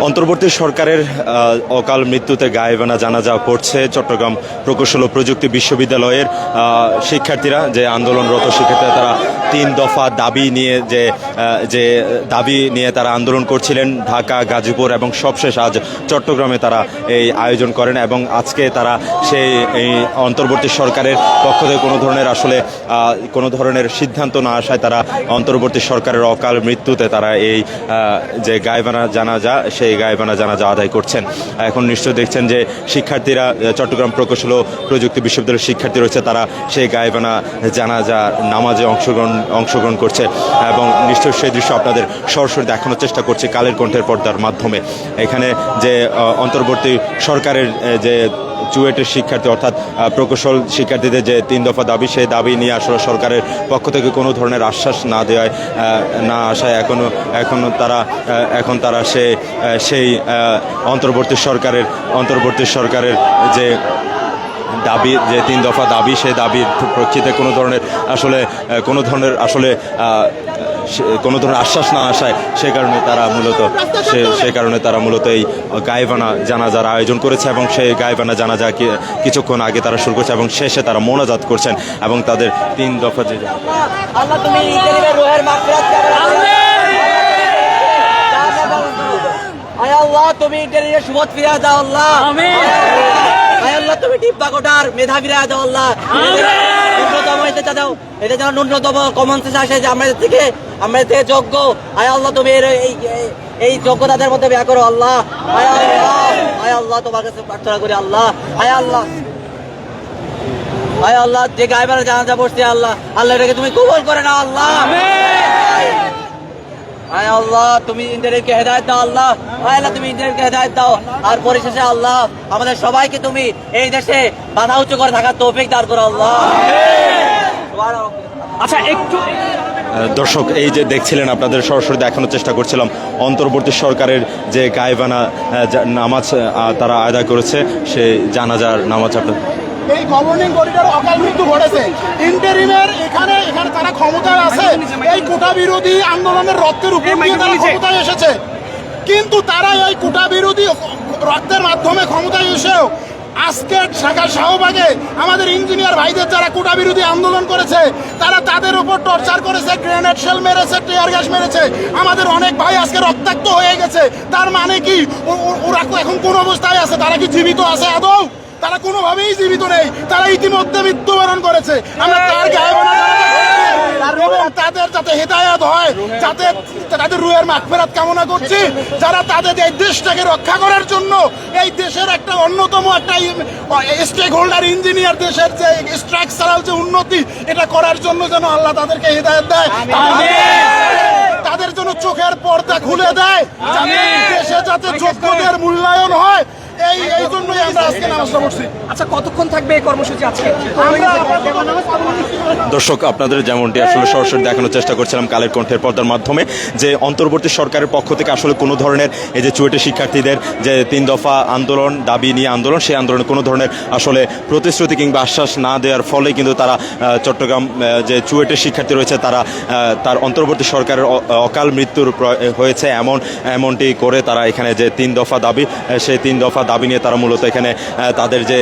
অন্তর্বর্তী সরকারের অকাল মৃত্যুতে গায়েবানা জানাজা পড়ছে চট্টগ্রাম প্রকৌশল ও প্রযুক্তি বিশ্ববিদ্যালয়ের শিক্ষার্থীরা যে আন্দোলনরত শিক্ষার্থীরা তারা তিন দফা দাবি নিয়ে যে যে দাবি নিয়ে তারা আন্দোলন করছিলেন ঢাকা, গাজীপুর এবং সবশেষ আজ চট্টগ্রামে তারা এই আয়োজন করেন এবং আজকে তারা সেই, এই অন্তর্বর্তী সরকারের পক্ষ থেকে কোনো ধরনের আসলে কোনো ধরনের সিদ্ধান্ত না আসায় তারা অন্তর্বর্তী সরকারের অকাল মৃত্যুতে তারা এই যে যে গায়েবানা জানাজা, সেই গায়েবানা জানাজা আদায় করছেন। এখন নিশ্চয় দেখছেন যে শিক্ষার্থীরা, চট্টগ্রাম প্রকৌশল প্রযুক্তি বিশ্ববিদ্যালয়ের শিক্ষার্থী রয়েছে, তারা সেই গায়েবানা জানাজা নামাজে অংশগ্রহণ অংশগ্রহণ করছে এবং নিশ্চয় সেই দৃশ্য আপনাদের সরাসরি দেখানোর চেষ্টা করছে কালের কণ্ঠের পর্দার মাধ্যমে। এখানে যে অন্তর্বর্তী সরকারের যে চুয়েটের শিক্ষার্থী অর্থাৎ প্রকৌশল শিক্ষার্থীদের যে তিন দফা দাবি, সেই দাবি নিয়ে আসলে সরকারের পক্ষ থেকে কোনো ধরনের আশ্বাস না দেওয়ায় না আসায় এখনও এখনও তারা এখন তারা সে সেই অন্তর্বর্তী সরকারের অন্তর্বর্তী সরকারের যে দাবি, যে তিন দফা দাবি, সেই দাবির প্রেক্ষিতে কোনো ধরনের আসলে কোনো ধরনের আসলে কোনো ধরনের আশ্বাস না আসায় সে কারণে তারা মূলত সে সে কারণে তারা মূলত এই গায়েবানা জানাজার আয়োজন করেছে এবং সেই গায়েবানা জানাজা কিছুক্ষণ আগে তারা শুরু করছে এবং শেষে তারা মোনাজাত করছেন এবং তাদের তিন দফা যে আল্লাহ তুমি রোহের আল্লাহ সুবত ফিরা দাও আল্লাহ। আল্লাহ তুমি টিপ্পা কোটার মেধা ফিরা দাও আল্লাহ ন্যূনতম এটা দাও এটা যেন ন্যূনতম কমন সেন্স আসে যে আমাদের থেকে আমাদের থেকে যোগ্য। আয় আল্লাহ তুমি এর এই এই- যোগ্যতাদের মধ্যে ব্যয় করো আল্লাহ। আয় আল্লাহ আয় আল্লাহ তোমার কাছে প্রার্থনা করি আল্লাহ। আয় আল্লাহ। আয় আল্লাহ যে গায়বারে জানাজা পড়ছে আল্লাহ। আল্লাহ এটাকে তুমি কবুল করে না আল্লাহ। তুমি ইন্টারনেটকে হেদায়ত দাও আল্লাহ। আল্লাহ তুমি ইন্টারনেটকে হেদায়ত দাও। আর পরিশেষে আল্লাহ আমাদের সবাইকে তুমি এই দেশে বাধা উঁচু করে থাকার তৌফিক দান করো আল্লাহ। আচ্ছা একটু দর্শক এই যে দেখছিলেন আপনাদের সরাসরি দেখানোর চেষ্টা করছিলাম। অন্তর্বর্তী সরকারের যে গায়েবানা নামাজ তারা আদায় করেছে সেই জানাজার নামাজ আপনার এই গভর্নিং বডিটার অকাল মৃত্যু ঘটেছে। ইন্টারিমের এখানে এখানে তারা ক্ষমতায় আছে। এই কোটা বিরোধী আন্দোলনের রক্তের উপর দিয়ে তারা ক্ষমতায় এসেছে। কিন্তু তারা এই কোটা বিরোধী রক্তের মাধ্যমে ক্ষমতায় এসেও আজকে ঢাকা শাহবাগে আমাদের ইঞ্জিনিয়ার ভাইদের যারা কোটা বিরোধী আন্দোলন করেছে তারা তাদের উপর টর্চার করেছে গ্রেনেড শেল মেরেছে টিয়ার গ্যাস মেরেছে। আমাদের অনেক ভাই আজকে রক্তাক্ত হয়ে গেছে। তার মানে কি? ওরা এখন কোন অবস্থায় আছে? তারা কি জীবিত আছে আদৌ? তারা কোনোভাবেই জীবিত নেই। তারা ইতিমধ্যে মৃত্যুবরণ করেছে। আমরা তার এবং তাদের যাতে হেদায়াত হয় যাতে তাদের রুয়ের মাগফেরাত কামনা করছি যারা তাদের এই দেশটাকে রক্ষা করার জন্য এই দেশের একটা অন্যতম একটা স্টেক হোল্ডার ইঞ্জিনিয়ার দেশের যে স্ট্রাকচারাল যে উন্নতি এটা করার জন্য যেন আল্লাহ তাদেরকে হেদায়ত দেয়। তাদের জন্য চোখের পর্দা খুলে দেয় যাতে দেশে যাতে যোগ্যদের মূল্যায়ন হয় এই এই জন্যই আমরা আজকে নামাজটা পড়ছি। আচ্ছা কতক্ষণ থাকবে এই কর্মসূচি আজকে? দর্শক, আপনাদের যেমনটি আসলে সরাসরি দেখানোর চেষ্টা করছিলাম কালের কণ্ঠের পর্দার মাধ্যমে, যে অন্তর্বর্তী সরকারের পক্ষ থেকে আসলে কোনো ধরনের এই যে চুয়েটের শিক্ষার্থীদের যে তিন দফা আন্দোলন, দাবি নিয়ে আন্দোলন, সেই আন্দোলনে কোনো ধরনের আসলে প্রতিশ্রুতি কিংবা আশ্বাস না দেওয়ার ফলে কিন্তু তারা চট্টগ্রাম যে চুয়েটের শিক্ষার্থী রয়েছে, তারা তার অন্তর্বর্তী সরকারের অকাল মৃত্যুর হয়েছে এমন, এমনটি করে তারা এখানে যে তিন দফা দাবি সেই তিন দফা দাবি নিয়ে তারা মূলত এখানে তাদের যে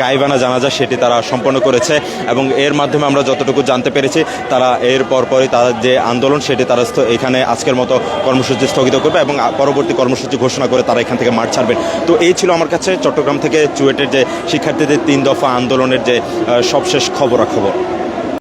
গাইবানা জানাজা, সেটি তারা সম্পন্ন করেছে এবং এর মাধ্যমে আমরা যতটুকু জানতে পেরেছি, তারা এর পরপরই তারা যে আন্দোলন সেটি তারা এখানে আজকের মতো কর্মসূচি স্থগিত করবে এবং পরবর্তী কর্মসূচি ঘোষণা করে তারা এখান থেকে মাঠ ছাড়বেন। তো এই ছিল আমার কাছে চট্টগ্রাম থেকে চুয়েটের যে শিক্ষার্থীদের তিন দফা আন্দোলনের যে সবশেষ খবরাখবর।